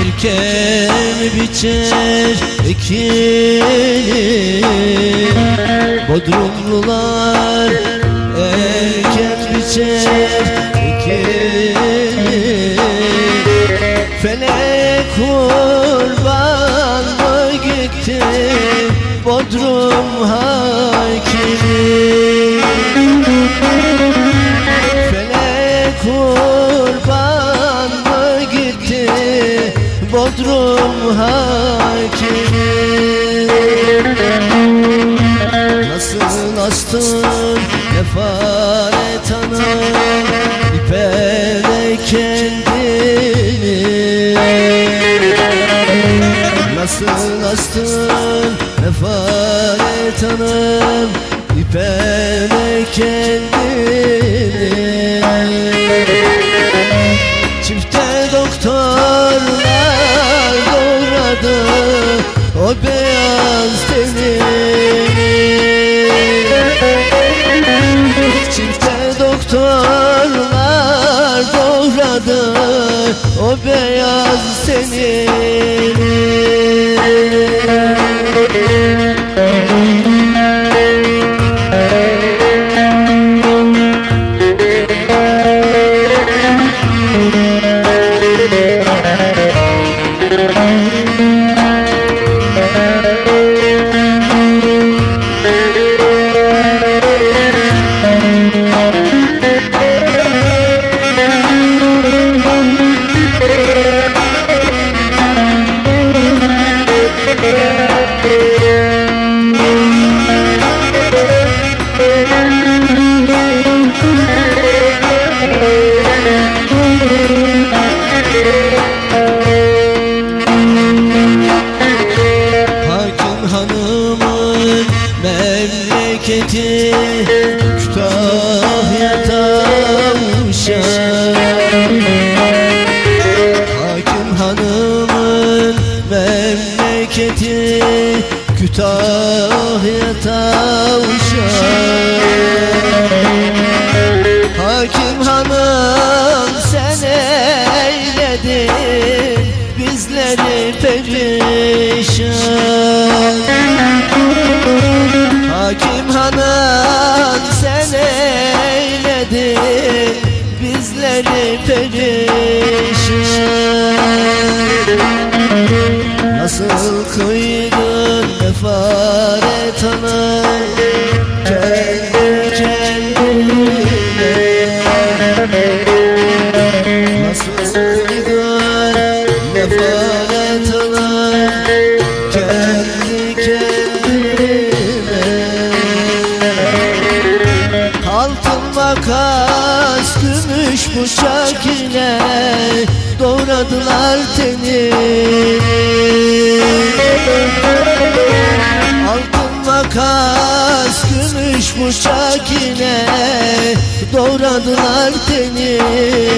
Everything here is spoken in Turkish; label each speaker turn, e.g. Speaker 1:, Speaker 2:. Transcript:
Speaker 1: erken biçer ekini Bodrumlular Bodrum hakimi. Nasıl astın kefaret hanım İpele kendini. Nasıl astın kefaret hanım İpele kendini o beyaz tenini Çifte doktorlar doğradı o beyaz tenini Hakim hanımın memleketi Kütahya'da uşak memleketi Kütahya'da uşak Hakim hanım sen eyledin bizleri perişan. Hakim hanım sen eyledin bizleri perişan Nasıl kıydın kefaret hanım kendi kendine Nasıl kıydın kefaret hanım kendi kendine Altın makas gümüş bıçak ile doğradılar tenini Altın makas gümüş bıçak ile doğradılar tenini